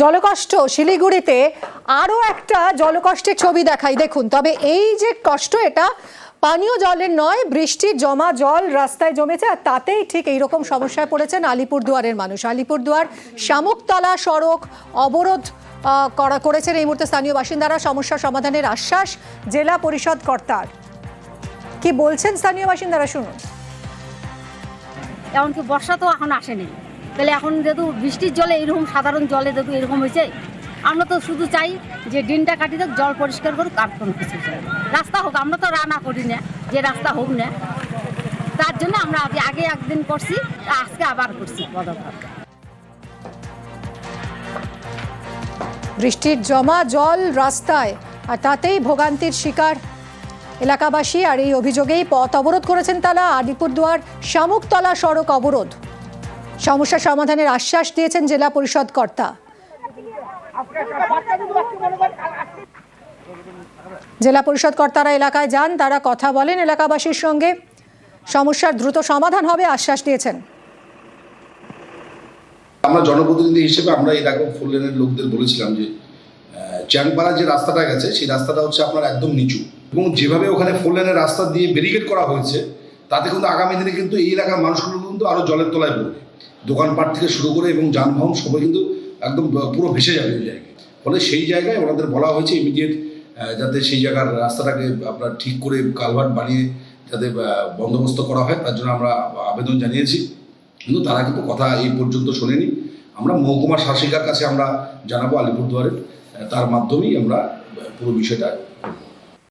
জলকষ্ট, শিলিগুড়িতে আরও একটা জলকষ্টের ছবি দেখাই। দেখুন, তবে এই যে কষ্ট, এটা পানীয় জলের নয়, বৃষ্টির জমা জল রাস্তায় জমেছে, আর তাতেই ঠিক এইরকম সমস্যায় পড়েছেন আলিপুরদুয়ারের মানুষ। আলিপুরদুয়ার শামুকতলা সড়ক অবরোধ করা করেছেন এই মুহূর্তে স্থানীয় বাসিন্দারা। সমস্যা সমাধানের আশ্বাস জেলা পরিষদ কর্তার। কি বলছেন স্থানীয় বাসিন্দারা? শুনুন। এমনকি বর্ষা তো এখন আসেনি। তাহলে এখন যেহেতু বৃষ্টির জলে এরকম সাধারণ জলে যেহেতু এরকম হয়েছে, আমরা তো শুধু চাই যে দিনটা কাটি দেখ, জল পরিষ্কার করুক আর কোনো কিছু রাস্তা হোক, আমরা তো রান্না করি না, যে রাস্তা হোক না। তার জন্য আমরা আগে আগে একদিন করছি, আজকে আবার করছি পদক্ষেপ। বৃষ্টির জমা জল রাস্তায়, আর তাতেই ভোগান্তির শিকার এলাকাবাসী। আর এই অভিযোগেই পথ অবরোধ করেছেন তারা আলিপুরদুয়ার শামুকতলা সড়ক অবরোধ। সমস্যা সমাধানের আশ্বাস দিয়েছেন জেলা পরিষদ কর্তা। জেলা পরিষদ কর্তারা এলাকায় যান, তারা কথা বলেন এলাকাবাসীর সঙ্গে। সমস্যার দ্রুত সমাধান হবে আশ্বাস দিয়েছেন। আমরা জনপ্রতিনিধি হিসেবে আমরা এরকম ফুল লেনের লোকদের বলেছিলাম যে চ্যাংপাড়া যে রাস্তাটা গেছে, সেই রাস্তাটা হচ্ছে আপনার একদম নিচু। এবং যেভাবে ওখানে ফোর লেনের রাস্তা দিয়ে ব্যারিকেড করা হয়েছে, তাতে কিন্তু আগামী দিনে কিন্তু এই এলাকার মানুষগুলো কিন্তু আরও জলের তলায় পড়বে দোকানপাট থেকে শুরু করে এবং যানবাহন সবাই কিন্তু একদম পুরো ভেসে যাবে ওই জায়গায়। ফলে সেই জায়গায় ওনাদের বলা হয়েছে ইমিডিয়েট যাতে সেই জায়গার রাস্তাটাকে আপনার ঠিক করে কালভার্ট বানিয়ে যাতে বন্দোবস্ত করা হয়, তার জন্য আমরা আবেদন জানিয়েছি। কিন্তু তারা কিন্তু কথা এই পর্যন্ত শোনেনি। আমরা মহকুমা শাসিকার কাছে আমরা জানাব আলিপুরদুয়ারের তার মাধ্যমেই আমরা পুরো বিষয়টা